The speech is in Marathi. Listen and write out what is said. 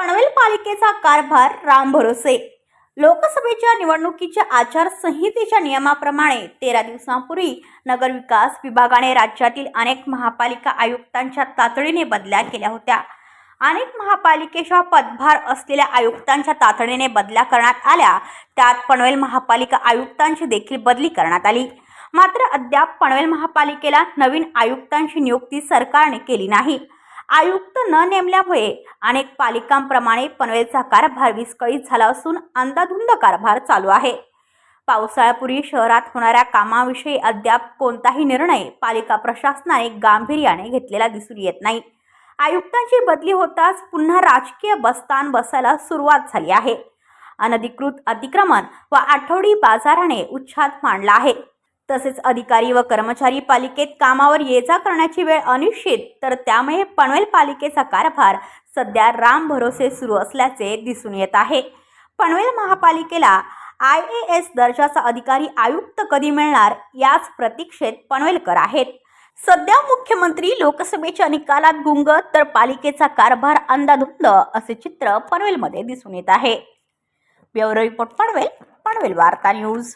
पनवेल पालिकेचा कारभार राम भरोसे लोकसभेच्या निवडणुकीच्या आचारसंहितेच्या नियमाप्रमाणे तेरा दिवसांपूर्वी नगरविकास विभागाने राज्यातील अनेक महापालिका आयुक्तांच्या तातडीने बदल्या केल्या होत्या. अनेक महापालिकेच्या पदभार असलेल्या आयुक्तांच्या तातडीने बदल्या करण्यात आल्या त्यात पनवेल महापालिका आयुक्तांची देखील बदली करण्यात आली. मात्र अद्याप पनवेल महापालिकेला नवीन आयुक्तांची नियुक्ती सरकारने केली नाही. आयुक्त न नेमल्यामुळे अनेक पालिकांप्रमाणे पनवेलचा कारभार विस्कळीत झाला असून अंदाधुंद कारभार चालू आहे. पावसाळ्यापूर्वी शहरात होणाऱ्या कामाविषयी अद्याप कोणताही निर्णय पालिका प्रशासनाने गांभीर्याने घेतलेला दिसून येत नाही. आयुक्तांची बदली होताच पुन्हा राजकीय बस्तान बसायला सुरुवात झाली आहे. अनधिकृत अतिक्रमण व आठवडी बाजाराने उच्छाद मांडला आहे. तसेच अधिकारी व कर्मचारी पालिकेत कामावर ये जा करण्याची वेळ अनिश्चित तर त्यामुळे पनवेल पालिकेचा कारभार सध्या राम भरोसे सुरू असल्याचे दिसून येत आहे. पनवेल महापालिकेला आय ए एस दर्जाचा अधिकारी आयुक्त कधी मिळणार याच प्रतीक्षेत पनवेलकर आहेत. सध्या मुख्यमंत्री लोकसभेच्या निकालात गुंग तर पालिकेचा कारभार अंदाधुंद असे चित्र पनवेलमध्ये दिसून येत आहे. ब्युरो रिपोर्ट पनवेल पनवेल वार्ता न्यूज.